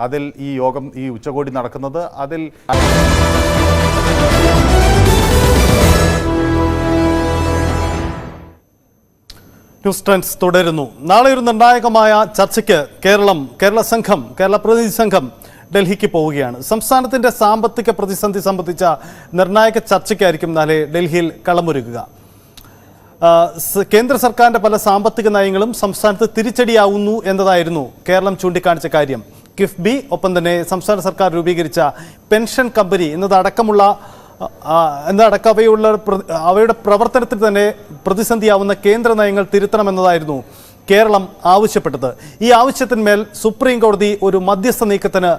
അതിൽ ഈ യോഗം ഈ ഉച്ചകോടി നടക്കുന്നത് അതിൽ ന്യൂസ് ട്രെൻഡ്സ് തുടരുന്നു. നാളെ ഒരു നിർണായകമായ ചർച്ചയ്ക്ക് കേരളം കേരള സംഘം കേരള പ്രതിനിധി സംഘം ഡൽഹിക്ക് പോവുകയാണ്. സംസ്ഥാനത്തിന്റെ സാമ്പത്തിക പ്രതിസന്ധി സംബന്ധിച്ച നിർണായക ചർച്ചയ്ക്കായിരിക്കും നാളെ ഡൽഹിയിൽ കളമൊരുക്കുക കേന്ദ്ര സർക്കാരിന്റെ പല സാമ്പത്തിക നയങ്ങളും സംസ്ഥാനത്ത് തിരിച്ചടിയാവുന്നു എന്നതായിരുന്നു കേരളം ചൂണ്ടിക്കാണിച്ച കാര്യം. കിഫ്ബി ഒപ്പം തന്നെ സംസ്ഥാന സർക്കാർ രൂപീകരിച്ച പെൻഷൻ കമ്പനി എന്നതടക്കമുള്ള എന്നതടക്കം അവയുള്ള അവയുടെ പ്രവർത്തനത്തിൽ തന്നെ പ്രതിസന്ധിയാവുന്ന കേന്ദ്ര നയങ്ങൾ തിരുത്തണമെന്നതായിരുന്നു കേരളം ആവശ്യപ്പെട്ടത്. ഈ ആവശ്യത്തിന്മേൽ സുപ്രീം കോടതി ഒരു മധ്യസ്ഥ നീക്കത്തിന്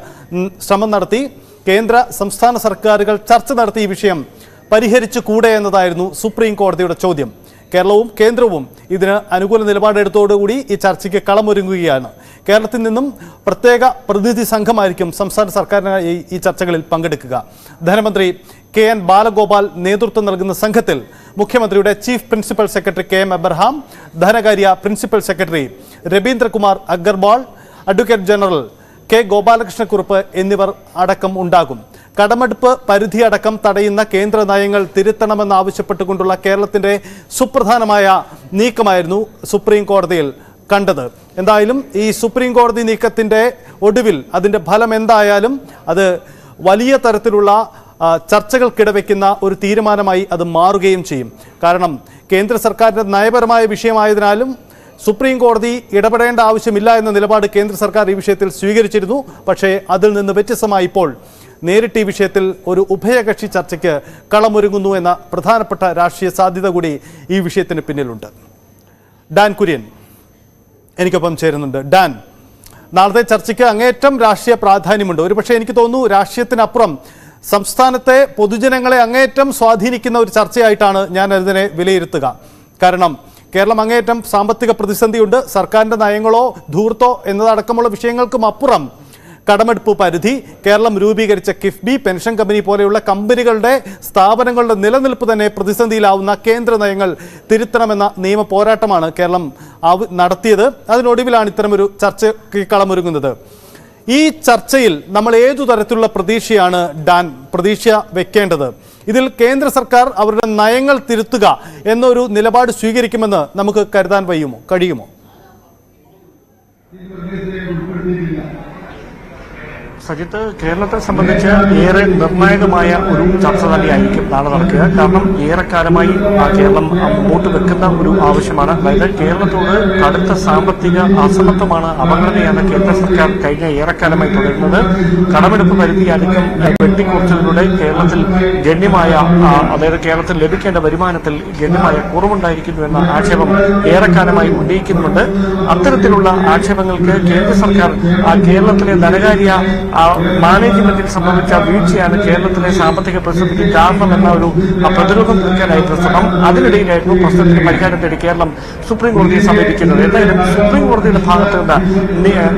ശ്രമം നടത്തി. കേന്ദ്ര സംസ്ഥാന സർക്കാരുകൾ ചർച്ച നടത്തി ഈ വിഷയം പരിഹരിച്ചു കൂടെ എന്നതായിരുന്നു സുപ്രീം കോടതിയുടെ ചോദ്യം. കേരളവും കേന്ദ്രവും ഇതിന് അനുകൂല നിലപാടെടുത്തോടുകൂടി ഈ ചർച്ചയ്ക്ക് കളമൊരുങ്ങുകയാണ്. കേരളത്തിൽ നിന്നും പ്രത്യേക പ്രതിനിധി സംഘമായിരിക്കും സംസ്ഥാന സർക്കാരിന് ഈ ചർച്ചകളിൽ പങ്കെടുക്കുക. ധനമന്ത്രി കെ എൻ ബാലഗോപാൽ നേതൃത്വം നൽകുന്ന സംഘത്തിൽ മുഖ്യമന്ത്രിയുടെ chief principal secretary K M Abraham ധനകാര്യ principal secretary Ravindrakumar Agarwal advocate general K Gopalakrishna Kurup എന്നിവർ അടക്കം ഉണ്ടാകും. കടമെടുപ്പ് പരിധി അടക്കം തടയുന്ന കേന്ദ്ര നയങ്ങൾ തിരുത്തണമെന്നാവശ്യപ്പെട്ടുകൊണ്ടുള്ള കേരളത്തിന്റെ സുപ്രധാനമായ നീക്കമായിരുന്നു സുപ്രീം കോടതിയിൽ കണ്ടത്. എന്തായാലും ഈ സുപ്രീം കോടതി നീക്കത്തിന്റെ ഒടുവിൽ അതിന്റെ ഫലം എന്തായാലും അത് വലിയ തരത്തിലുള്ള ചർച്ചകൾക്കിടവെക്കുന്ന ഒരു തീരുമാനമായി അത് മാറുകയും ചെയ്യും. കാരണം കേന്ദ്ര സർക്കാരിന്റെ നയപരമായ വിഷയമായതിനാലും സുപ്രീം കോടതി ഇടപെടേണ്ട ആവശ്യമില്ല എന്ന നിലപാട് കേന്ദ്ര സർക്കാർ ഈ വിഷയത്തിൽ സ്വീകരിച്ചിരുന്നു. പക്ഷേ അതിൽ നിന്ന് വ്യത്യസ്തമായി ഇപ്പോൾ നേരിട്ട് ഈ വിഷയത്തിൽ ഒരു ഉഭയകക്ഷി ചർച്ചയ്ക്ക് കളമൊരുങ്ങുന്നു എന്ന പ്രധാനപ്പെട്ട രാഷ്ട്രീയ സാധ്യത കൂടി ഈ വിഷയത്തിന് പിന്നിലുണ്ട്. ഡാൻ കുര്യൻ. എനിക്കൊപ്പം ചേരുന്നുണ്ട്. ഡാൻ നാളത്തെ ചർച്ചയ്ക്ക് അങ്ങേറ്റം രാഷ്ട്രീയ പ്രാധാന്യമുണ്ട്. ഒരുപക്ഷെ എനിക്ക് തോന്നുന്നു രാഷ്ട്രീയത്തിനപ്പുറം സംസ്ഥാനത്തെ പൊതുജനങ്ങളെ അങ്ങേറ്റം സ്വാധീനിക്കുന്ന ഒരു ചർച്ചയായിട്ടാണ് ഞാൻ അതിനെ വിലയിരുത്തുക. കാരണം കേരളം അങ്ങേയറ്റം സാമ്പത്തിക പ്രതിസന്ധിയുണ്ട്. സർക്കാരിന്റെ നയങ്ങളോ ധൂർത്തോ എന്നതടക്കമുള്ള വിഷയങ്ങൾക്കും അപ്പുറം കടമെടുപ്പ് പരിധി കേരളം രൂപീകരിച്ച കിഫ്ബി പെൻഷൻ കമ്പനി പോലെയുള്ള കമ്പനികളുടെ സ്ഥാപനങ്ങളുടെ നിലനിൽപ്പ് തന്നെ പ്രതിസന്ധിയിലാവുന്ന കേന്ദ്ര നയങ്ങൾ തിരുത്തണമെന്ന നിയമ പോരാട്ടമാണ് കേരളം നടത്തിയത്. അതിനൊടുവിലാണ് ഇത്തരമൊരു ചർച്ച കളമൊരുങ്ങുന്നത്. ഈ ചർച്ചയിൽ നമ്മൾ ഏതു തരത്തിലുള്ള പ്രതീക്ഷയാണ് ഡാൻ പ്രതീക്ഷ വെക്കേണ്ടത്? ഇതിൽ കേന്ദ്ര സർക്കാർ അവരുടെ നയങ്ങൾ തിരുത്തുക എന്നൊരു നിലപാട് സ്വീകരിക്കുമെന്ന് നമുക്ക് കരുതാൻ വയ്യുമോ? കഴിയുമോ? സജിത്ത് കേരളത്തെ സംബന്ധിച്ച് ഏറെ നിർണായകമായ ഒരു ചർച്ച തന്നെയായിരിക്കും നാളെ നടക്കുക. കാരണം ഏറെക്കാലമായി കേരളം മുമ്പോട്ട് വെക്കുന്ന ഒരു ആവശ്യമാണ്. അതായത് കേരളത്തോട് കടുത്ത സാമ്പത്തിക അസമത്വമാണ് അപകടതയാണ് കേന്ദ്ര സർക്കാർ കഴിഞ്ഞ ഏറെക്കാലമായി തുടരുന്നത്. കടമെടുപ്പ് പരിധി അടക്കം വെട്ടിക്കുറച്ചതിലൂടെ കേരളത്തിൽ ഗണ്യമായ അതായത് കേരളത്തിൽ ലഭിക്കേണ്ട വരുമാനത്തിൽ ഗണ്യമായ കുറവുണ്ടായിരിക്കുന്നു എന്ന ആക്ഷേപം ഏറെക്കാലമായി ഉന്നയിക്കുന്നുണ്ട്. അത്തരത്തിലുള്ള ആക്ഷേപങ്ങൾക്ക് കേന്ദ്ര സർക്കാർ കേരളത്തിലെ ധനകാര്യ മാനേജ്മെന്റിൽ സംഭവിച്ച വീഴ്ചയാണ് കേരളത്തിലെ സാമ്പത്തിക പ്രതിസന്ധിക്ക് എന്ന ഒരു ആ, പ്രതിരോധം തീർക്കാനായി ശ്രമം അതിനിടയിലായിരുന്നു പ്രശ്നത്തിന് പരിഹാരം തേടി കേരളം സുപ്രീം കോടതിയെ സമീപിക്കുന്നത്. എന്തായാലും സുപ്രീം കോടതിയുടെ ഭാഗത്ത് നിന്ന്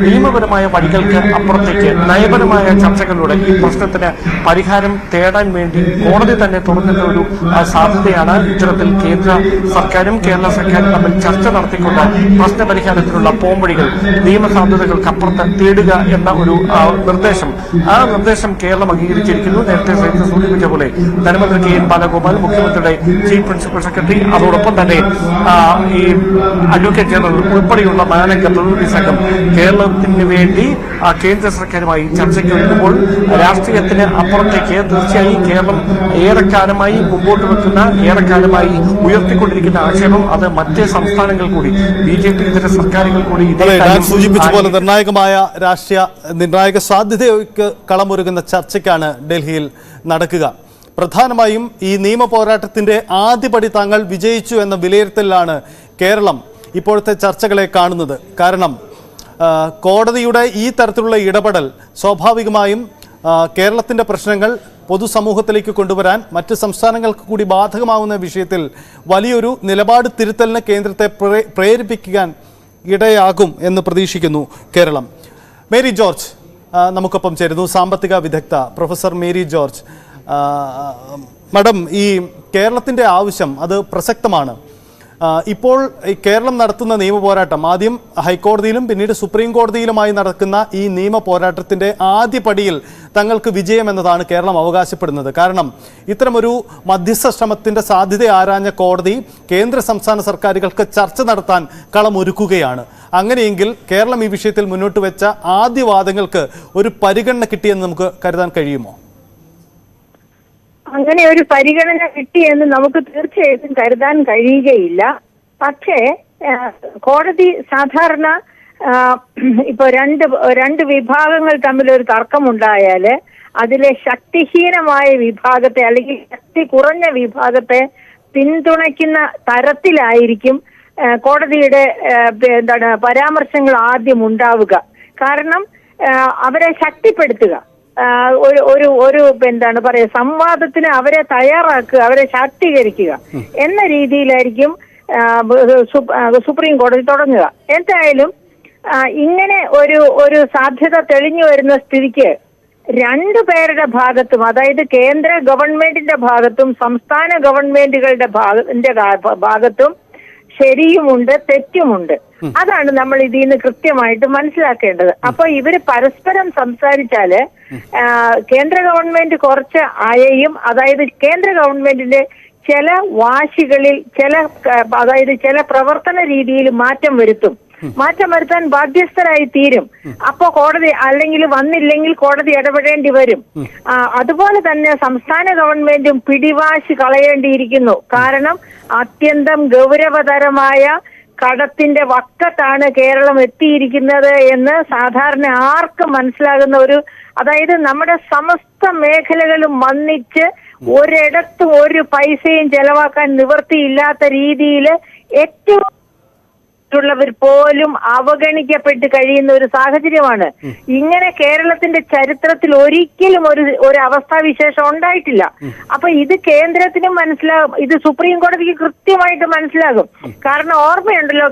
നിയമപരമായ വഴികൾക്ക് അപ്പുറത്തേക്ക് നയപരമായ ചർച്ചകളിലൂടെ ഈ പ്രശ്നത്തിന് പരിഹാരം തേടാൻ വേണ്ടി കോടതി തന്നെ തുറന്നിട്ട ഒരു ആ, സാധ്യതയാണ് ഇത്തരത്തിൽ കേന്ദ്ര സർക്കാരും കേരള സർക്കാരും തമ്മിൽ ചർച്ച നടത്തിക്കൊണ്ട് പ്രശ്ന പരിഹാരത്തിനുള്ള പോംവഴികൾ നിയമസാധ്യതകൾക്ക് അപ്പുറത്ത് തേടുക എന്ന ഒരു ആ, നിർദ്ദേശം. ആ നിർദ്ദേശം കേരളം അംഗീകരിച്ചിരിക്കുന്നു. നേരത്തെ സൂചിപ്പിച്ച പോലെ ധനമന്ത്രി കെ എൻ ബാലഗോപാൽ മുഖ്യമന്ത്രിയുടെ ചീഫ് പ്രിൻസിപ്പൽ സെക്രട്ടറി അതോടൊപ്പം തന്നെ ഈ അഡ്വക്കേറ്റ് ജനറൽ ഉൾപ്പെടെയുള്ള നാലംഗ പ്രതിനിധി സംഘം കേരളത്തിന് വേണ്ടി കേന്ദ്ര സർക്കാരുമായി ചർച്ചയ്ക്ക് വരുമ്പോൾ രാഷ്ട്രീയത്തിന് അപ്പുറത്തേക്ക് തീർച്ചയായും കേരളം ഏറെക്കാലമായി മുമ്പോട്ട് വെക്കുന്ന ഏറെക്കാലമായി ഉയർത്തിക്കൊണ്ടിരിക്കുന്ന ആക്ഷേപം അത് മറ്റ് സംസ്ഥാനങ്ങൾ കൂടി ബി ജെ പി ഇതര സർക്കാരുകൾ കൂടി ഇതേ സൂചിപ്പിച്ച പോലെ നിർണായകമായ രാഷ്ട്രീയ നിർണായക സാധ്യതയ്ക്ക് കളമൊരുങ്ങുന്ന ചർച്ചയ്ക്കാണ് ഡൽഹിയിൽ നടക്കുക. പ്രധാനമായും ഈ നിയമ പോരാട്ടത്തിന്റെ ആദ്യപടി താങ്കൾ വിജയിച്ചു എന്ന വിലയിരുത്തലിലാണ് കേരളം ഇപ്പോഴത്തെ ചർച്ചകളെ കാണുന്നത്. കാരണം കോടതിയുടെ ഈ തരത്തിലുള്ള ഇടപെടൽ സ്വാഭാവികമായും കേരളത്തിന്റെ പ്രശ്നങ്ങൾ പൊതുസമൂഹത്തിലേക്ക് കൊണ്ടുവരാൻ മറ്റ് സംസ്ഥാനങ്ങൾക്ക് കൂടി ബാധകമാവുന്ന വിഷയത്തിൽ വലിയൊരു നിലപാട് തിരുത്തലിന് കേന്ദ്രത്തെ പ്രേ- പ്രേരിപ്പിക്കാൻ ഇടയാകും എന്ന് പ്രതീക്ഷിക്കുന്നു കേരളം. മേരി ജോർജ് നമുക്കൊപ്പം ചേരുന്നു സാമ്പത്തിക വിദഗ്ധ പ്രൊഫസർ മേരി ജോർജ്. മാഡം ഈ കേരളത്തിന്റെ ആവശ്യം അത് പ്രസക്തമാണ്. ഇപ്പോൾ കേരളം നടത്തുന്ന നിയമ പോരാട്ടം ആദ്യം ഹൈക്കോടതിയിലും പിന്നീട് സുപ്രീം കോടതിയിലുമായി നടക്കുന്ന ഈ നിയമ പോരാട്ടത്തിന്റെ ആദ്യ പടിയിൽ തങ്ങൾക്ക് വിജയം എന്നതാണ് കേരളം അവകാശപ്പെടുന്നത്. കാരണം ഇത്തരമൊരു മധ്യസ്ഥ ശ്രമത്തിന്റെ സാധ്യത ആരാഞ്ഞ കോടതി കേന്ദ്ര സംസ്ഥാന സർക്കാരുകൾക്ക് ചർച്ച നടത്താൻ കളമൊരുക്കുകയാണ്. അങ്ങനെയെങ്കിൽ കേരളം ഈ വിഷയത്തിൽ മുന്നോട്ട് വെച്ച ആദ്യ വാദങ്ങൾക്ക് ഒരു പരിഗണന കിട്ടിയെന്ന് നമുക്ക് കരുതാൻ കഴിയുമോ? അങ്ങനെ ഒരു പരിഗണന കിട്ടിയെന്ന് നമുക്ക് തീർച്ചയായിട്ടും കരുതാൻ കഴിയുകയില്ല. പക്ഷേ കോടതി സാധാരണ ഇപ്പൊ രണ്ട് രണ്ട് വിഭാഗങ്ങൾ തമ്മിൽ ഒരു തർക്കമുണ്ടായാൽ അതിലെ ശക്തിഹീനമായ വിഭാഗത്തെ അല്ലെങ്കിൽ ശക്തി കുറഞ്ഞ വിഭാഗത്തെ പിന്തുണയ്ക്കുന്ന തരത്തിലായിരിക്കും കോടതിയുടെ എന്താണ് പരാമർശങ്ങൾ ആദ്യം ഉണ്ടാവുക. കാരണം അവരെ ശക്തിപ്പെടുത്തുക. ഒരു ഒരു ഒരു എന്താണ് പറയുക സംവാദത്തിന് അവരെ തയ്യാറാക്കുക അവരെ ശാക്തീകരിക്കുക എന്ന രീതിയിലായിരിക്കും സുപ്രീം കോടതി തുടങ്ങുക. എന്തായാലും ഇങ്ങനെ ഒരു ഒരു സാധ്യത തെളിഞ്ഞു വരുന്ന സ്ഥിതിക്ക് രണ്ടു പേരുടെ ഭാഗത്തും അതായത് കേന്ദ്ര ഗവൺമെന്റിന്റെ ഭാഗത്തും സംസ്ഥാന ഗവൺമെന്റുകളുടെ ഭാഗത്തിന്റെ ഭാഗത്തും ശരിയുമുണ്ട് തെറ്റുമുണ്ട്. അതാണ് നമ്മൾ ഇതിൽ നിന്ന് കൃത്യമായിട്ട് മനസ്സിലാക്കേണ്ടത്. അപ്പൊ ഇവർ പരസ്പരം സംസാരിച്ചാൽ കേന്ദ്ര ഗവൺമെന്റ് കുറച്ച് അയയും അതായത് കേന്ദ്ര ഗവൺമെന്റിന്റെ ചില വാശികളിൽ ചില അതായത് ചില പ്രവർത്തന രീതിയിൽ മാറ്റം വരുത്തും. മാറ്റം വരുത്താൻ ബാധ്യസ്ഥരായി തീരും. അപ്പോ കോടതി അല്ലെങ്കിൽ വന്നില്ലെങ്കിൽ കോടതി ഇടപെടേണ്ടി വരും. അതുപോലെ തന്നെ സംസ്ഥാന ഗവൺമെന്റും പിടിവാശി കളയേണ്ടിയിരിക്കുന്നു. കാരണം അത്യന്തം ഗൗരവതരമായ കടത്തിന്റെ വക്കത്താണ് കേരളം എത്തിയിരിക്കുന്നത് എന്ന് സാധാരണ ആർക്കും മനസ്സിലാകുന്ന ഒരു അതായത് നമ്മുടെ സമസ്ത മേഖലകളും വന്നിച്ച് ഒരിടത്തും ഒരു പൈസയും ചെലവാക്കാൻ നിവൃത്തിയില്ലാത്ത രീതിയിൽ ഏറ്റവും ുള്ളവർ പോലും അവഗണിക്കപ്പെട്ട് കഴിയുന്ന ഒരു സാഹചര്യമാണ്. ഇങ്ങനെ കേരളത്തിന്റെ ചരിത്രത്തിൽ ഒരിക്കലും ഒരു ഒരു അവസ്ഥാവിശേഷം ഉണ്ടായിട്ടില്ല. അപ്പൊ ഇത് കേന്ദ്രത്തിനും മനസ്സിലാകും ഇത് സുപ്രീം കോടതിക്ക് കൃത്യമായിട്ട് മനസ്സിലാകും. കാരണം ഓർമ്മയുണ്ടല്ലോ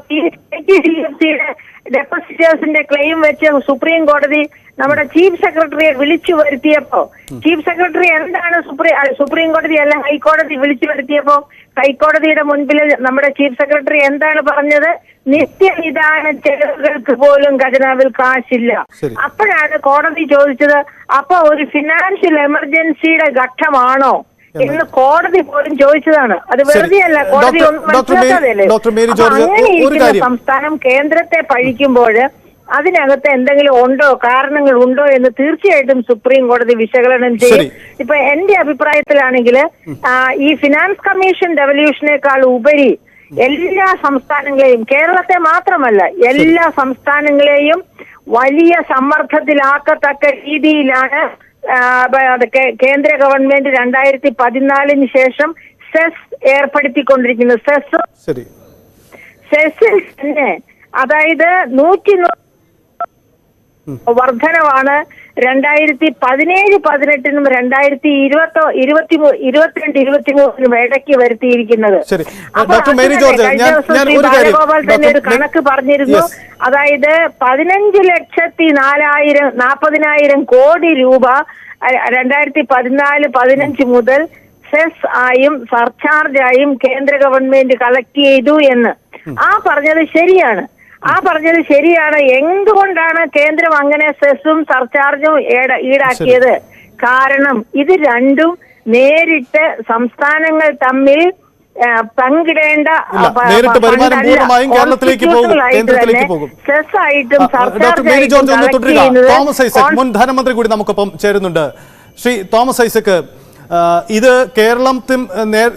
ഡെപ്പോസിറ്റേഴ്സിന്റെ ക്ലെയിം വെച്ച് സുപ്രീം കോടതി നമ്മുടെ ചീഫ് സെക്രട്ടറിയെ വിളിച്ചു വരുത്തിയപ്പോ ചീഫ് സെക്രട്ടറി എന്താണ് സുപ്രീം സുപ്രീം കോടതി അല്ല ഹൈക്കോടതി വിളിച്ചു വരുത്തിയപ്പോ ഹൈക്കോടതിയുടെ മുൻപിൽ നമ്മുടെ ചീഫ് സെക്രട്ടറി എന്താണ് പറഞ്ഞത്? നിത്യനിദാന ചെലവുകൾക്ക് പോലും ഖജനാവിൽ കാശില്ല. അപ്പോഴാണ് കോടതി ചോദിച്ചത് അപ്പൊ ഒരു ഫിനാൻഷ്യൽ എമർജൻസിയുടെ ഘട്ടമാണോ? എന്ന് കോടതി പോലും ചോദിച്ചതാണ്. അത് വെറുതെ അല്ല കോടതി ഒന്നും കാര്യം. സംസ്ഥാനം കേന്ദ്രത്തെ പഴിക്കുമ്പോൾ അതിനകത്ത് എന്തെങ്കിലും ഉണ്ടോ കാരണങ്ങൾ ഉണ്ടോ എന്ന് തീർച്ചയായിട്ടും സുപ്രീം കോടതി വിശകലനം ചെയ്യും. ഇപ്പൊ എന്റെ അഭിപ്രായത്തിലാണെങ്കിൽ ഈ ഫിനാൻസ് കമ്മീഷൻ ഡെവല്യൂഷനേക്കാൾ ഉപരി എല്ലാ സംസ്ഥാനങ്ങളെയും കേരളത്തെ മാത്രമല്ല എല്ലാ സംസ്ഥാനങ്ങളെയും വലിയ സമ്മർദ്ദത്തിലാക്കത്തക്ക രീതിയിലാണ് കേന്ദ്ര ഗവൺമെന്റ് രണ്ടായിരത്തി പതിനാലിന് ശേഷം സെസ് ഏർപ്പെടുത്തിക്കൊണ്ടിരിക്കുന്നത് സെസ് ശരി. സെസ്സിൽ തന്നെ അതായത് നൂറ്റി വർധനവാണ് രണ്ടായിരത്തി പതിനേഴ് പതിനെട്ടിനും രണ്ടായിരത്തി ഇരുപത്തോ ഇരുപത്തി ഇരുപത്തിരണ്ട് ഇരുപത്തി മൂന്നിനും ഇടയ്ക്ക് വരുത്തിയിരിക്കുന്നത്. ബാലഗോപാൽ തന്നെ ഒരു കണക്ക് പറഞ്ഞിരുന്നു. അതായത് പതിനഞ്ച് ലക്ഷത്തി നാലായിരം നാൽപ്പതിനായിരം കോടി രൂപ രണ്ടായിരത്തി പതിനാല് പതിനഞ്ച് മുതൽ സെസ് ആയും സർചാർജ് ആയും കേന്ദ്ര ഗവൺമെന്റ് കളക്ട് ചെയ്തു എന്ന്. ആ പറഞ്ഞത് ശരിയാണ്. ആ പറഞ്ഞത് ശരിയാണ്. എന്തുകൊണ്ടാണ് കേന്ദ്രം അങ്ങനെ സെസ്സും സർചാർജും ഈടാക്കിയത്? കാരണം ഇത് രണ്ടും നേരിട്ട് സംസ്ഥാനങ്ങൾ തമ്മിൽ പങ്കിടേണ്ട നേരിട്ട് വരുമാനം പൂർണമായും കേരളത്തിലേക്ക് പോകും, കേന്ദ്രത്തിലേക്ക് പോകും. സെസ് ആയിട്ടും സർചാർജ് ചെയ്യുന്നത് മുൻ ധനമന്ത്രി കൂടി നമുക്കൊപ്പം ചേരുന്നുണ്ട്. ശ്രീ തോമസ് ഐസക് ഇത് കേരളത്തിൽ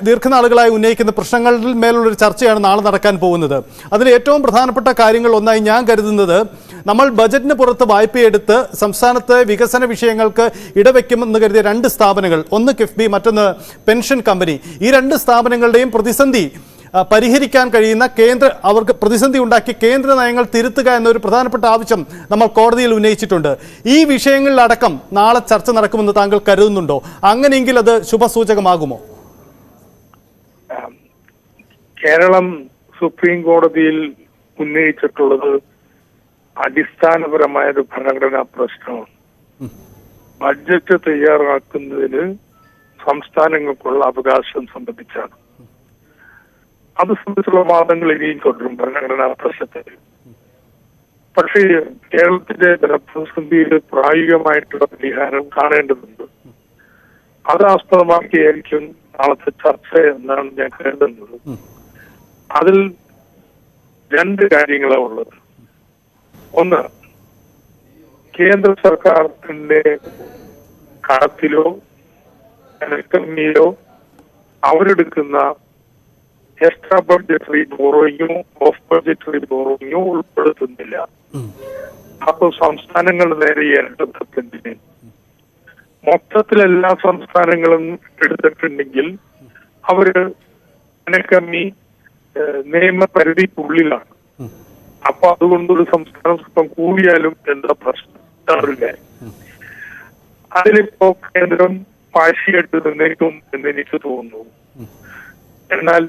ദീർഘനാളുകളായി ഉന്നയിക്കുന്ന പ്രശ്നങ്ങളിൽ മേലുള്ളൊരു ചർച്ചയാണ് നാളെ നടക്കാൻ പോകുന്നത്. അതിൽ ഏറ്റവും പ്രധാനപ്പെട്ട കാര്യങ്ങൾ ഒന്നായി ഞാൻ കരുതുന്നത് നമ്മൾ ബജറ്റിന് പുറത്ത് വായ്പയെടുത്ത് സംസ്ഥാനത്തെ വികസന വിഷയങ്ങൾക്ക് ഇടവെക്കുമെന്ന് കരുതിയ രണ്ട് സ്ഥാപനങ്ങൾ ഒന്ന് കിഫ്ബി മറ്റൊന്ന് പെൻഷൻ കമ്പനി. ഈ രണ്ട് സ്ഥാപനങ്ങളുടെയും പ്രതിസന്ധി പരിഹരിക്കാൻ കഴിയുന്ന കേന്ദ്ര അവർക്ക് പ്രതിസന്ധി ഉണ്ടാക്കി കേന്ദ്ര നയങ്ങൾ തിരുത്തുക എന്നൊരു പ്രധാനപ്പെട്ട ആവശ്യം നമ്മൾ കോടതിയിൽ ഉന്നയിച്ചിട്ടുണ്ട്. ഈ വിഷയങ്ങളിലടക്കം നാളെ ചർച്ച നടക്കുമെന്ന് താങ്കൾ കരുതുന്നുണ്ടോ? അങ്ങനെയെങ്കിൽ അത് ശുഭസൂചകമാകുമോ? കേരളം സുപ്രീം കോടതിയിൽ ഉന്നയിച്ചിട്ടുള്ളത് അടിസ്ഥാനപരമായ ഒരു ഭരണഘടനാ പ്രശ്നമാണ്. ബഡ്ജറ്റ് തയ്യാറാക്കുന്നതിന് സംസ്ഥാനങ്ങൾക്കുള്ള അവകാശം സംബന്ധിച്ചാണ്. അത് സംബന്ധിച്ചുള്ള വാദങ്ങൾ ഇനിയും തുടരും ഭരണഘടനാ പ്രശ്നത്തിൽ പക്ഷേ കേരളത്തിന്റെ ജനപ്രതിസന്ധിയിൽ പ്രായോഗികമായിട്ടുള്ള പരിഹാരം കാണേണ്ടതുണ്ട്. അത് ആസ്പദമാക്കിയായിരിക്കും നാളത്തെ ചർച്ച എന്നാണ് ഞാൻ കരുതുന്നത്. അതിൽ രണ്ട് കാര്യങ്ങളാണ് ഉള്ളത്. ഒന്ന് കേന്ദ്ര സർക്കാരിന്റെ കടത്തിലോ എക്കണമിയിലോ അവരെടുക്കുന്ന എക്സ്ട്രാ ബഡ്ജറ്ററി ബോറോയിങ്ങും ഓഫ് ബഡ്ജറ്ററി ബോറോയിങ്ങും ഉൾപ്പെടുത്തുന്നില്ല. അപ്പോൾ സംസ്ഥാനങ്ങൾ നേരെ ഇരട്ടത്തത്തിന് മൊത്തത്തിൽ എല്ലാ സംസ്ഥാനങ്ങളും എടുത്തിട്ടുണ്ടെങ്കിൽ അവർ എനക്കമ്മി നിയമപരിധിക്കുള്ളിലാണ്. അപ്പൊ അതുകൊണ്ട് ഒരു സംസ്ഥാന സ്വപ്പം കൂടിയാലും എന്താ പ്രശ്നം? കാര്യം. അതിലിപ്പോ കേന്ദ്രം പാശിയായിട്ട് നിന്നേക്കും എന്ന് എനിക്ക് തോന്നുന്നു. എന്നാൽ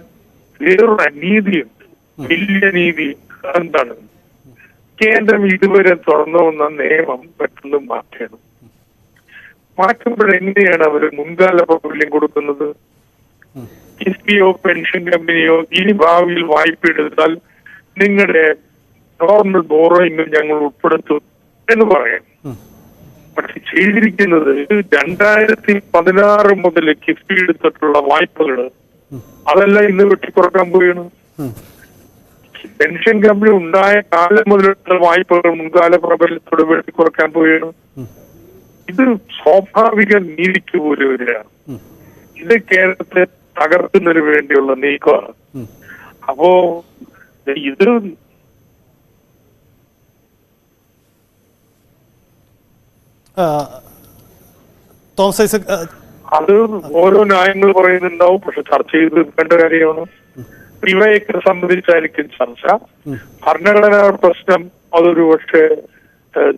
വേറൊരു അനീതിയുണ്ട് വലിയ നീതി എന്താണ്? കേന്ദ്രം ഇതുവരെ തുറന്നു വന്ന നിയമം പെട്ടെന്ന് മാറ്റണം. മാറ്റുമ്പോൾ എങ്ങനെയാണ് അവർ മുൻകാല പൗല്യം കൊടുക്കുന്നത്? കിഫ്ബിയോ പെൻഷൻ കമ്പനിയോ ഇനി ഭാവിയിൽ വായ്പ എടുത്താൽ നിങ്ങളുടെ നോർമൽ ബോറോയിങ് ഞങ്ങൾ ഉൾപ്പെടുത്തും എന്ന് പറയാം. പക്ഷെ ചെയ്തിരിക്കുന്നത് രണ്ടായിരത്തി പതിനാറ് മുതൽ കിഫ്ബി എടുത്തിട്ടുള്ള വായ്പകൾ അതെല്ലാം ഇന്ന് വെട്ടിക്കുറക്കാൻ പോവുകയാണ്. പെൻഷൻ കമ്പനി ഉണ്ടായ കാലം മുതലുള്ള വായ്പകൾ മുൻകാല പ്രബലത്തോട് വെട്ടിക്കുറക്കാൻ പോവുകയാണ്. ഇത് സ്വാഭാവിക നീതിക്ക് പോലും വരികയാണ് ഇത് കേരളത്തെ തകർക്കുന്നതിന് വേണ്ടിയുള്ള നീക്കമാണ്. അപ്പോ ഇത് തോമസ് ഐസക് അത് ഓരോ ന്യായങ്ങൾ പറയുന്നുണ്ടാവും. പക്ഷെ ചർച്ച ചെയ്ത് തീർക്കേണ്ട കാര്യമാണ്. ഇവയൊക്കെ സംബന്ധിച്ചായിരിക്കും ചർച്ച. ഭരണഘടനാ പ്രശ്നം അതൊരു പക്ഷേ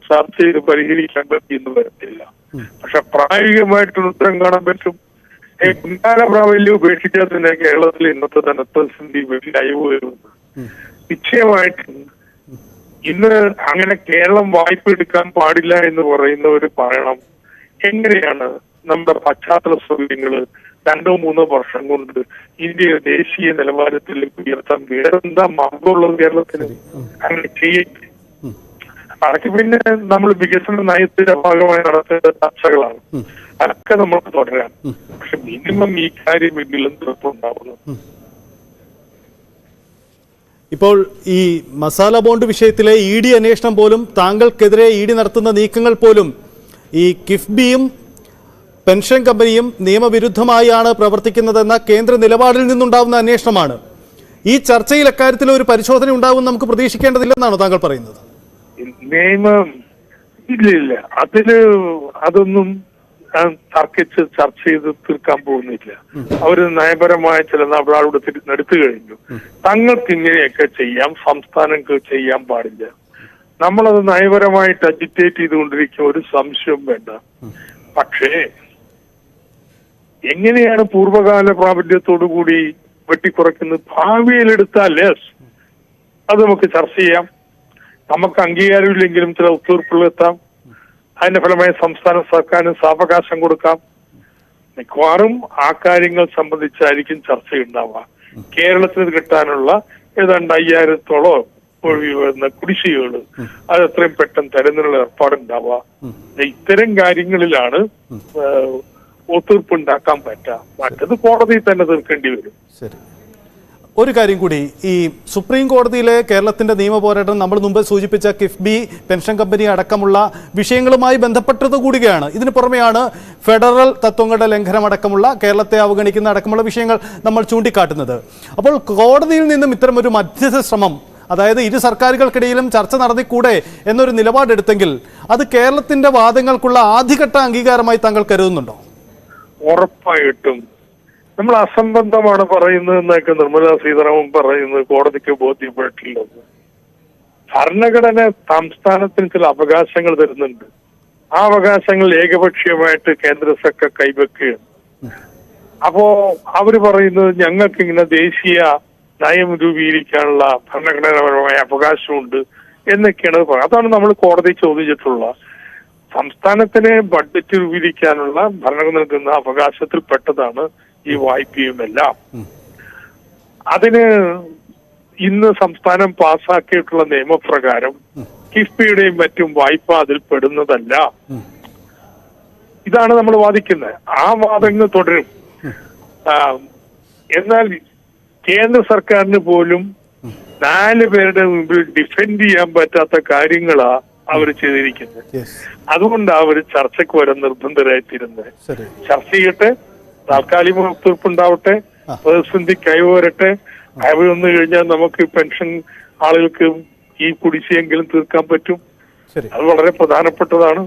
ചർച്ച ചെയ്ത് പരിഹരിക്കാൻ പറ്റിയെന്ന് വരത്തില്ല. പക്ഷെ പ്രായോഗികമായിട്ടൊരു ഉത്തരം കാണാൻ പറ്റും. മുൻകാല പ്രാബല്യം ഉപേക്ഷിച്ചാൽ തന്നെ കേരളത്തിൽ ഇന്നത്തെ ധനപ്രതിസന്ധി വലിയ നിശ്ചയമായിട്ട് നിശ്ചയമായിട്ടും ഇന്ന് അങ്ങനെ കേരളം വായ്പ എടുക്കാൻ പാടില്ല എന്ന് പറയുന്നവർ പറയണം എങ്ങനെയാണ് നമ്മുടെ പശ്ചാത്തല സൗകര്യങ്ങൾ രണ്ടോ മൂന്നോ വർഷം കൊണ്ട് ഇന്ത്യ ദേശീയ നിലവാരത്തിലേക്ക് ഉയർത്താൻ വേറെന്താ മാർഗമുള്ളത് കേരളത്തിന്? അങ്ങനെ ചെയ്യട്ടെ. അതൊക്കെ പിന്നെ നമ്മൾ വികസന നയത്തിന്റെ ഭാഗമായി നടത്തേണ്ട ചർച്ചകളാണ്. അതൊക്കെ നമുക്ക് തുടരാം. പക്ഷെ മിനിമം ഈ കാര്യം എങ്കിലും തീർപ്പുണ്ടാവുന്നു ഇപ്പോൾ ഈ മസാല ബോണ്ട് വിഷയത്തിലെ ഇ ഡി അന്വേഷണം പോലും താങ്കൾക്കെതിരെ ഇ ഡി നടത്തുന്ന നീക്കങ്ങൾ പോലും ഈ കിഫ്ബിയും പെൻഷൻ കമ്പനിയും നിയമവിരുദ്ധമായാണ് പ്രവർത്തിക്കുന്നതെന്ന കേന്ദ്ര നിലപാടിൽ നിന്നുണ്ടാവുന്ന അന്വേഷണമാണ്. ഈ ചർച്ചയിൽ അക്കാര്യത്തിൽ ഒരു പരിശോധന ഉണ്ടാവും നമുക്ക് പ്രതീക്ഷിക്കേണ്ടതില്ലെന്നാണോ താങ്കൾ പറയുന്നത്. നിയമം ഇല്ല അതൊന്നും തർക്കിച്ച് ചർച്ച ചെയ്ത് തീർക്കാൻ പോകുന്നില്ല. അവർ നയപരമായ ചില നടപടി തിരി- എടുത്തു കഴിഞ്ഞു. തങ്ങൾക്ക് ഇങ്ങനെയൊക്കെ ചെയ്യാം സംസ്ഥാനങ്ങൾക്ക് ചെയ്യാൻ പാടില്ല. നമ്മളത് നയപരമായിട്ട് അജിറ്റേറ്റ് ചെയ്തുകൊണ്ടിരിക്കുന്ന ഒരു സംശയം വേണ്ട. പക്ഷേ എങ്ങനെയാണ് പൂർവകാല പ്രാബല്യത്തോടു കൂടി വെട്ടിക്കുറയ്ക്കുന്നത്? ഭാവിയിലെടുത്താൽ yes, അത് നമുക്ക് ചർച്ച ചെയ്യാം. നമുക്ക് അംഗീകാരമില്ലെങ്കിലും ചില ഒത്തുതീർപ്പുകളെത്താം അതിന്റെ ഫലമായി സംസ്ഥാന സർക്കാരിന് സാവകാശം കൊടുക്കാം. മിക്കവാറും ആ കാര്യങ്ങൾ സംബന്ധിച്ചായിരിക്കും ചർച്ചയുണ്ടാവുക. കേരളത്തിന് കിട്ടാനുള്ള ഏതാണ്ട് അയ്യായിരത്തോളം വരുന്ന കുടിശ്ശികകൾ. അത് എത്രയും പെട്ടെന്ന് തരുന്നതിനുള്ള ഏർപ്പാടുണ്ടാവുക. ഇത്തരം കാര്യങ്ങളിലാണ് ഏഹ്, പറ്റാം. മറ്റത് കോടതിയിൽ തന്നെ തീർക്കേണ്ടി വരും. ശരി. ഒരു കാര്യം കൂടി ഈ സുപ്രീം കോടതിയിലെ കേരളത്തിന്റെ നിയമ പോരാട്ടം നമ്മൾ മുമ്പ് സൂചിപ്പിച്ച കിഫ്ബി പെൻഷൻ കമ്പനി അടക്കമുള്ള വിഷയങ്ങളുമായി ബന്ധപ്പെട്ടത് കൂടുകയാണ്. ഇതിന് പുറമെയാണ് ഫെഡറൽ തത്വങ്ങളുടെ ലംഘനം അടക്കമുള്ള കേരളത്തെ അവഗണിക്കുന്ന അടക്കമുള്ള വിഷയങ്ങൾ നമ്മൾ ചൂണ്ടിക്കാട്ടുന്നത്. അപ്പോൾ കോടതിയിൽ നിന്നും ഇത്തരം ഒരു മധ്യസ്ഥ ശ്രമം അതായത് ഇരു സർക്കാരുകൾക്കിടയിലും ചർച്ച നടന്നിക്കൂടെ എന്നൊരു നിലപാടെടുത്തെങ്കിൽ അത് കേരളത്തിന്റെ വാദങ്ങൾക്കുള്ള ആദ്യഘട്ട അംഗീകാരമായി താങ്കൾ കരുതുന്നുണ്ടോ? ഉറപ്പായിട്ടും. നമ്മൾ അസംബന്ധമാണ് പറയുന്നത് എന്നൊക്കെ നിർമ്മലാ സീതാരാമൻ പറയുന്നത് കോടതിക്ക് ബോധ്യപ്പെട്ടില്ലെന്ന് ഭരണഘടന സംസ്ഥാനത്തിന് ചില അവകാശങ്ങൾ തരുന്നുണ്ട്. ആ അവകാശങ്ങൾ ഏകപക്ഷീയമായിട്ട് കേന്ദ്ര സർക്കാർ കൈവെക്കുകയാണ്. അപ്പോ അവർ പറയുന്നത് ഞങ്ങൾക്ക് ഇങ്ങനെ ദേശീയ നയം രൂപീകരിക്കാനുള്ള ഭരണഘടനാപരമായ അവകാശമുണ്ട് എന്നൊക്കെയാണ് പറയുന്നത്. അതാണ് നമ്മൾ കോടതി ചോദിച്ചിട്ടുള്ള സംസ്ഥാനത്തിന് ബഡ്ജറ്റ് രൂപീകരിക്കാനുള്ള ഭരണം നൽകുന്ന അവകാശത്തിൽ പെട്ടതാണ് ഈ വായ്പയുമെല്ലാം. അതിന് ഇന്ന് സംസ്ഥാനം പാസാക്കിയിട്ടുള്ള നിയമപ്രകാരം കിഫ്ബിയുടെയും മറ്റും വായ്പ അതിൽ പെടുന്നതല്ല. ഇതാണ് നമ്മൾ വാദിക്കുന്നത്. ആ വാദങ്ങൾ തുടരും. എന്നാൽ കേന്ദ്ര സർക്കാരിന് പോലും നാല് പേരുടെ മുമ്പിൽ ഡിഫെൻഡ് ചെയ്യാൻ പറ്റാത്ത കാര്യങ്ങളാ അവർ ചെയ്തിരിക്കുന്നത്. അതുകൊണ്ട് അവർ ചർച്ചയ്ക്ക് വരാൻ നിർബന്ധരായിത്തീരുന്നത്. ചർച്ച ചെയ്യട്ടെ താൽക്കാലിക ഒത്തുതീർപ്പുണ്ടാവട്ടെ പ്രതിസന്ധി കൈവരട്ടെ അയവ് വന്നു കഴിഞ്ഞാൽ നമുക്ക് പെൻഷൻ ആളുകൾക്ക് ഈ കുടിശ്ശിയെങ്കിലും തീർക്കാൻ പറ്റും. അത് വളരെ പ്രധാനപ്പെട്ടതാണ്.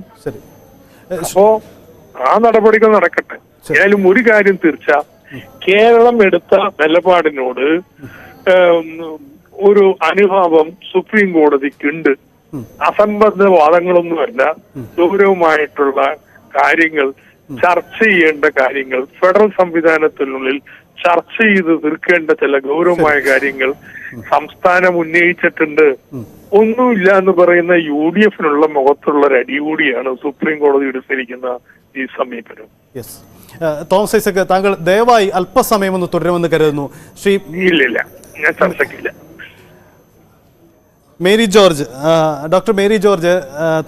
അപ്പോ ആ നടപടികൾ നടക്കട്ടെ. ഏതായാലും ഒരു കാര്യം തീർച്ച. കേരളം എടുത്ത നിലപാടിനോട് ഒരു അനുഭാവം സുപ്രീം കോടതിക്കുണ്ട്. അസംബന്ധ വാദങ്ങളൊന്നുമല്ല ഗൗരവമായിട്ടുള്ള കാര്യങ്ങൾ ചർച്ച ചെയ്യേണ്ട കാര്യങ്ങൾ ഫെഡറൽ സംവിധാനത്തിനുള്ളിൽ ചർച്ച ചെയ്ത് തീർക്കേണ്ട ചില ഗൗരവമായ കാര്യങ്ങൾ സംസ്ഥാനം ഉന്നയിച്ചിട്ടുണ്ട്. ഒന്നുമില്ല എന്ന് പറയുന്ന യു ഡി എഫിനുള്ള മുഖത്തുള്ള ഒരു അടി കൂടിയാണ് സുപ്രീം കോടതി എടുത്തിരിക്കുന്ന ഈ സമീപനം. തോമസ് ഐസക് താങ്കൾ ദയവായി അല്പസമയം ഒന്ന് തുടരുമെന്ന് കരുതുന്നു. ശ്രീ ഇല്ലില്ല. ഞാൻ ചർച്ചയ്ക്കില്ല. Mary George doctor Mary George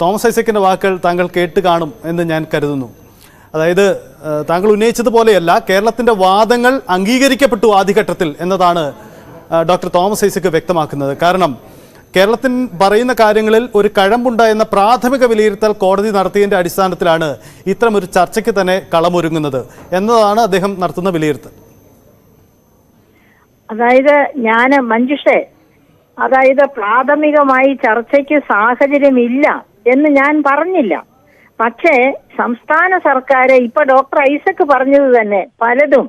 Thomas ഐസക്കിന്റെ വാക്കുകൾ താങ്കൾ കേട്ട് കാണും എന്ന് ഞാൻ കരുതുന്നു. അതായത് താങ്കൾ ഉന്നയിച്ചതുപോലെയല്ല കേരളത്തിന്റെ വാദങ്ങൾ അംഗീകരിക്കപ്പെട്ടു ആദ്യഘട്ടത്തിൽ എന്നതാണ് ഡോക്ടർ തോമസ് ഐസക്ക് വ്യക്തമാക്കുന്നത്. കാരണം കേരളത്തിൽ പറയുന്ന കാര്യങ്ങളിൽ ഒരു കഴമ്പുണ്ടായെന്ന പ്രാഥമിക വിലയിരുത്തൽ കോടതി നടത്തിയതിന്റെ അടിസ്ഥാനത്തിലാണ് ഇത്തരം ഒരു ചർച്ചയ്ക്ക് തന്നെ കളമൊരുങ്ങുന്നത് എന്നതാണ് അദ്ദേഹം നടത്തുന്ന വിലയിരുത്തൽ. അതായത് ഞാൻ മഞ്ജുഷേ അതായത് പ്രാഥമികമായി ചർച്ചയ്ക്ക് സാഹചര്യമില്ല എന്ന് ഞാൻ പറഞ്ഞില്ല. പക്ഷേ സംസ്ഥാന സർക്കാർ ഇപ്പൊ ഡോക്ടർ ഐസക് പറഞ്ഞത് തന്നെ പലതും.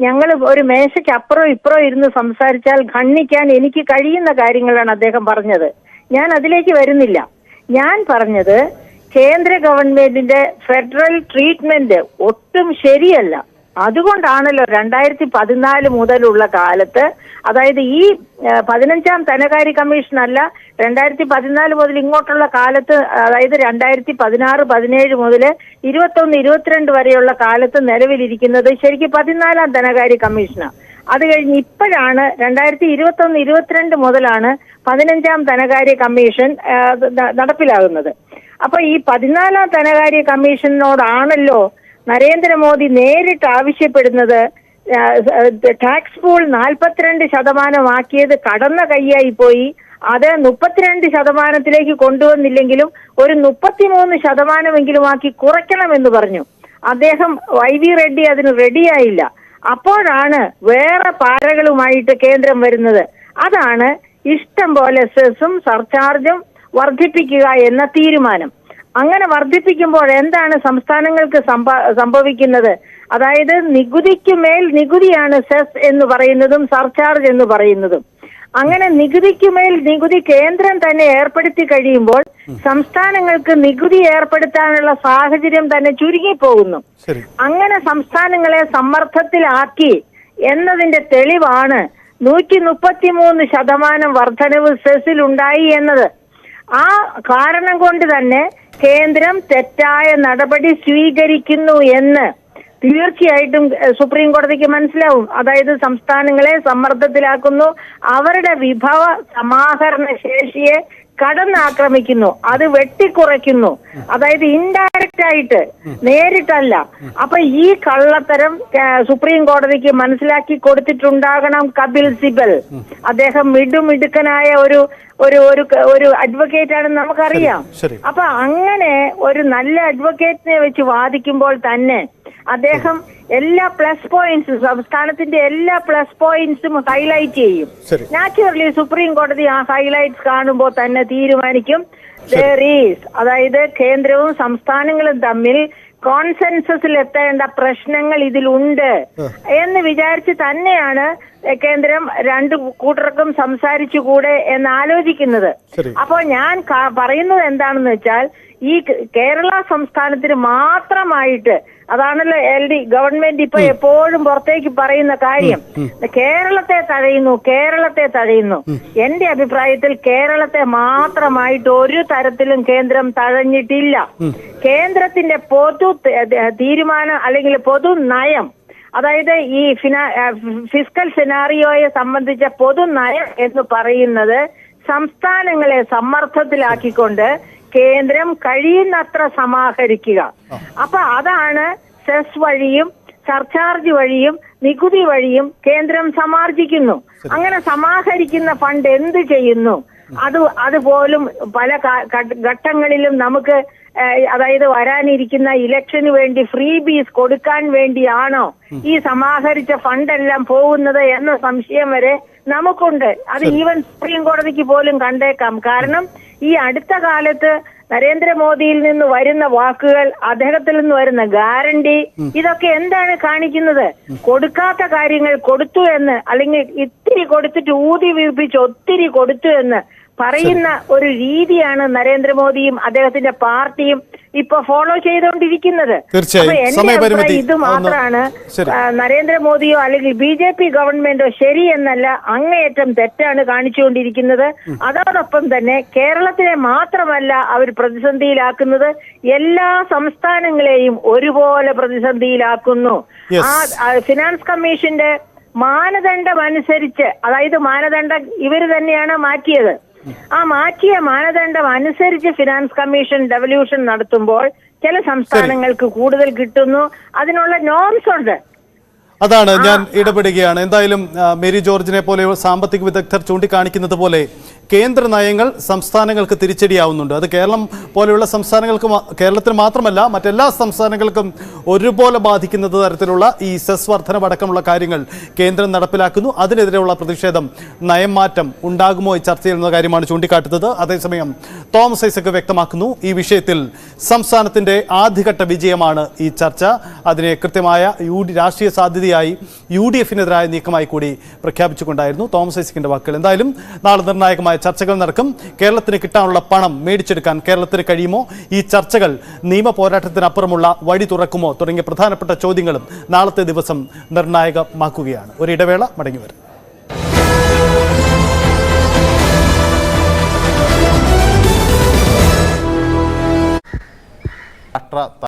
ഞങ്ങൾ ഒരു മേശയ്ക്ക് അപ്പുറം ഇപ്പുറം ഇരുന്ന് സംസാരിച്ചാൽ ഖണ്ണിക്കാൻ എനിക്ക് കഴിയുന്ന കാര്യങ്ങളാണ് അദ്ദേഹം പറഞ്ഞത്. ഞാൻ അതിലേക്ക് വരുന്നില്ല. ഞാൻ പറഞ്ഞത് കേന്ദ്ര ഗവൺമെന്റിന്റെ ഫെഡറൽ ട്രീറ്റ്മെന്റ് ഒട്ടും ശരിയല്ല. അതുകൊണ്ടാണല്ലോ രണ്ടായിരത്തി പതിനാല് മുതലുള്ള കാലത്ത് അതായത് ഈ പതിനഞ്ചാം ധനകാര്യ കമ്മീഷൻ അല്ല രണ്ടായിരത്തി പതിനാല് മുതൽ ഇങ്ങോട്ടുള്ള കാലത്ത് അതായത് രണ്ടായിരത്തി പതിനാറ് പതിനേഴ് മുതൽ ഇരുപത്തൊന്ന് ഇരുപത്തിരണ്ട് വരെയുള്ള കാലത്ത് നിലവിലിരിക്കുന്നത് ശരിക്കും പതിനാലാം ധനകാര്യ കമ്മീഷനാണ് അത് കഴിഞ്ഞ് ഇപ്പോഴാണ് രണ്ടായിരത്തി ഇരുപത്തൊന്ന് ഇരുപത്തിരണ്ട് മുതലാണ് പതിനഞ്ചാം ധനകാര്യ കമ്മീഷൻ നടപ്പിലാകുന്നത്. അപ്പൊ ഈ പതിനാലാം ധനകാര്യ കമ്മീഷനോടാണല്ലോ നരേന്ദ്രമോദി നേരിട്ട് ആവശ്യപ്പെടുന്നത് ടാക്സ് പൂൾ നാൽപ്പത്തിരണ്ട് ശതമാനമാക്കിയത് കടന്ന കൈയായി പോയി. അത് മുപ്പത്തിരണ്ട് ശതമാനത്തിലേക്ക് കൊണ്ടുവന്നില്ലെങ്കിലും ഒരു മുപ്പത്തിമൂന്ന് ശതമാനമെങ്കിലും ആക്കി കുറയ്ക്കണമെന്ന് പറഞ്ഞു. അദ്ദേഹം വൈ വി റെഡ്ഡി അതിന് റെഡിയായില്ല. അപ്പോഴാണ് വേറെ പാരകളുമായിട്ട് കേന്ദ്രം വരുന്നത്. അതാണ് ഇഷ്ടം പോലെ സെസ്സും സർചാർജും വർദ്ധിപ്പിക്കുക എന്ന തീരുമാനം. അങ്ങനെ വർദ്ധിപ്പിക്കുമ്പോൾ എന്താണ് സംസ്ഥാനങ്ങൾക്ക് സംഭവിക്കുന്നത്? അതായത് നികുതിക്ക് മേൽ നികുതിയാണ് സെസ് എന്ന് പറയുന്നതും സർചാർജ് എന്ന് പറയുന്നതും. അങ്ങനെ നികുതിക്ക് മേൽ നികുതി കേന്ദ്രം തന്നെ ഏർപ്പെടുത്തി കഴിയുമ്പോൾ സംസ്ഥാനങ്ങൾക്ക് നികുതി ഏർപ്പെടുത്താനുള്ള സാഹചര്യം തന്നെ ചുരുങ്ങിപ്പോകുന്നു. അങ്ങനെ സംസ്ഥാനങ്ങളെ സമ്മർദ്ദത്തിലാക്കി എന്നതിന്റെ തെളിവാണ് നൂറ്റി മുപ്പത്തിമൂന്ന് ശതമാനം വർധനവ് സെസിൽ ഉണ്ടായി എന്നത്. ആ കാരണം കൊണ്ട് തന്നെ കേന്ദ്രം തെറ്റായ നടപടി സ്വീകരിക്കുന്നു എന്ന് തീർച്ചയായിട്ടും സുപ്രീം കോടതിക്ക് മനസ്സിലാവും. അതായത് സംസ്ഥാനങ്ങളെ സമ്മർദ്ദത്തിലാക്കുന്നു. അവരുടെ വിഭവ സമാഹരണ ശേഷിയെ കടന്നാക്രമിക്കുന്നു. അത് വെട്ടിക്കുറയ്ക്കുന്നു. അതായത് ഇൻഡയറക്റ്റ് ആയിട്ട് നേരിട്ടല്ല. അപ്പൊ ഈ കള്ളത്തരം സുപ്രീം കോടതിക്ക് മനസ്സിലാക്കി കൊടുത്തിട്ടുണ്ടാകണം കപിൽ സിബൽ. അദ്ദേഹം മിടുമിടുക്കനായ ഒരു ഒരു ഒരു ഒരു അഡ്വക്കേറ്റ് ആണെന്ന് നമുക്കറിയാം. അപ്പൊ അങ്ങനെ ഒരു നല്ല അഡ്വക്കേറ്റിനെ വെച്ച് വാദിക്കുമ്പോൾ തന്നെ അദ്ദേഹം എല്ലാ പ്ലസ് പോയിന്റ്സും സംസ്ഥാനത്തിന്റെ എല്ലാ പ്ലസ് പോയിന്റ്സും ഹൈലൈറ്റ് ചെയ്യും. നാച്ചുറലി സുപ്രീം കോടതി ആ ഹൈലൈറ്റ്സ് കാണുമ്പോൾ തന്നെ തീരുമാനിക്കും. is അതായത് കേന്ദ്രവും സംസ്ഥാനങ്ങളും തമ്മിൽ കോൺസെൻസസിൽ എത്തേണ്ട പ്രശ്നങ്ങൾ ഇതിലുണ്ട്. എന്ന് വിചാരിച്ച് തന്നെയാണ് കേന്ദ്രം രണ്ട് കൂട്ടർക്കും സംസാരിച്ചുകൂടെ എന്ന് ആലോചിക്കുന്നത്. അപ്പോ അപ്പോൾ ഞാൻ പറയുന്നത് എന്താണെന്ന് വെച്ചാൽ ഈ കേരള സംസ്ഥാനത്തിന് മാത്രമായിട്ട് അതാണല്ലോ എൽ ഡി ഗവൺമെന്റ് ഇപ്പൊ എപ്പോഴും പുറത്തേക്ക് പറയുന്ന കാര്യം. കേരളത്തെ തഴയുന്നു കേരളത്തെ തഴയുന്നു. എന്റെ അഭിപ്രായത്തിൽ കേരളത്തെ മാത്രമായിട്ട് ഒരു തരത്തിലും കേന്ദ്രം തഴഞ്ഞിട്ടില്ല. കേന്ദ്രത്തിന്റെ പൊതു തീരുമാനം അല്ലെങ്കിൽ പൊതു നയം അതായത് ഈ ഫിനാ ഫിസിക്കൽ സിനാറിയോയെ സംബന്ധിച്ച പൊതു നയം എന്ന് പറയുന്നത് സംസ്ഥാനങ്ങളെ സമ്മർദ്ദത്തിലാക്കിക്കൊണ്ട് കേന്ദ്രം കഴിയുന്നത്ര സമാഹരിക്കുക. അപ്പൊ അതാണ് സെസ് വഴിയും സർചാർജ് വഴിയും നികുതി വഴിയും കേന്ദ്രം സമാർജിക്കുന്നു. അങ്ങനെ സമാഹരിക്കുന്ന ഫണ്ട് എന്ത് ചെയ്യുന്നു? അത് അതുപോലും പല ഘട്ടങ്ങളിലും നമുക്ക് അതായത് വരാനിരിക്കുന്ന ഇലക്ഷന് വേണ്ടി ഫ്രീ ബീസ് കൊടുക്കാൻ വേണ്ടിയാണോ ഈ സമാഹരിച്ച ഫണ്ടെല്ലാം പോകുന്നത് എന്ന സംശയം വരെ നമുക്കുണ്ട്. അത് ഈവൻ സുപ്രീം കോടതിക്ക് പോലും കണ്ടേക്കാം. കാരണം ഈ അടുത്ത കാലത്ത് നരേന്ദ്രമോദിയിൽ നിന്ന് വരുന്ന വാക്കുകൾ അദ്ദേഹത്തിൽ നിന്ന് വരുന്ന ഗ്യാരണ്ടി ഇതൊക്കെ എന്താണ് കാണിക്കുന്നത്? കൊടുക്കാത്ത കാര്യങ്ങൾ കൊടുത്തു എന്ന് അല്ലെങ്കിൽ ഇത്തിരി കൊടുത്തിട്ട് ഊതി വീർപ്പിച്ച് ഒത്തിരി കൊടുത്തു എന്ന് പറയുന്ന ഒരു രീതിയാണ് നരേന്ദ്രമോദിയും അദ്ദേഹത്തിന്റെ പാർട്ടിയും ഇപ്പൊ ഫോളോ ചെയ്തുകൊണ്ടിരിക്കുന്നത്. തീർച്ചയായും. ഇത് മാത്രമാണ്. നരേന്ദ്രമോദിയോ അല്ലെങ്കിൽ ബി ജെ പി ഗവൺമെന്റോ ശരിയെന്നല്ല അങ്ങേയറ്റം തെറ്റാണ് കാണിച്ചുകൊണ്ടിരിക്കുന്നത്. അതോടൊപ്പം തന്നെ കേരളത്തിനെ മാത്രമല്ല അവർ പ്രതിസന്ധിയിലാക്കുന്നത്. എല്ലാ സംസ്ഥാനങ്ങളെയും ഒരുപോലെ പ്രതിസന്ധിയിലാക്കുന്നു. ആ ആ, ഫിനാൻസ് കമ്മീഷന്റെ മാനദണ്ഡമനുസരിച്ച് അതായത് മാനദണ്ഡം ഇവർ തന്നെയാണ് മാറ്റിയത്. ആ മാറ്റിയ മാനദണ്ഡം അനുസരിച്ച് ഫിനാൻസ് കമ്മീഷൻ ഡെവല്യൂഷൻ നടത്തുമ്പോൾ ചില സംസ്ഥാനങ്ങൾക്ക് കൂടുതൽ കിട്ടുന്നു. അതിനുള്ള നോംസ് ഉണ്ട്. അതാണ് ഞാൻ ഇടപെടുകയാണ്. എന്തായാലും മേരി ജോർജിനെ പോലെ സാമ്പത്തിക വിദഗ്ധർ ചൂണ്ടിക്കാണിക്കുന്നത് പോലെ കേന്ദ്ര നയങ്ങൾ സംസ്ഥാനങ്ങൾക്ക് തിരിച്ചടിയാവുന്നുണ്ട്. അത് കേരളം പോലെയുള്ള സംസ്ഥാനങ്ങൾക്ക് കേരളത്തിന് മാത്രമല്ല മറ്റെല്ലാ സംസ്ഥാനങ്ങൾക്കും ഒരുപോലെ ബാധിക്കുന്ന തരത്തിലുള്ള ഈ സെസ് വർധനം അടക്കമുള്ള കാര്യങ്ങൾ കേന്ദ്രം നടപ്പിലാക്കുന്നു. അതിനെതിരെയുള്ള പ്രതിഷേധം നയം മാറ്റം ഉണ്ടാകുമോ ഈ ചർച്ചയിൽ എന്ന കാര്യമാണ് ചൂണ്ടിക്കാട്ടുന്നത്. അതേസമയം തോമസ് ഐസക് വ്യക്തമാക്കുന്നു ഈ വിഷയത്തിൽ സംസ്ഥാനത്തിന്റെ ആദ്യഘട്ട വിജയമാണ് ഈ ചർച്ച. അതിനെ കൃത്യമായ യു ഡി രാഷ്ട്രീയ സാധ്യതയായി യു ഡി എഫിനെതിരായ നീക്കമായി കൂടി പ്രഖ്യാപിച്ചുകൊണ്ടായിരുന്നു തോമസ് ഐസക്കിന്റെ വാക്കുകൾ. എന്തായാലും നാളെ നിർണായകമായ ചർച്ചകൾ നടക്കും. കേരളത്തിന് കിട്ടാനുള്ള പണം മേടിച്ചെടുക്കാൻ കേരളത്തിന് കഴിയുമോ? ഈ ചർച്ചകൾ നിയമ പോരാട്ടത്തിനപ്പുറമുള്ള വഴി തുറക്കുമോ? തുടങ്ങിയ പ്രധാനപ്പെട്ട ചോദ്യങ്ങളും നാളത്തെ ദിവസം നിർണായകമാക്കുകയാണ്. ഒരിടവേള ഇടവേള മടങ്ങി വരും. രാഷ്ട്ര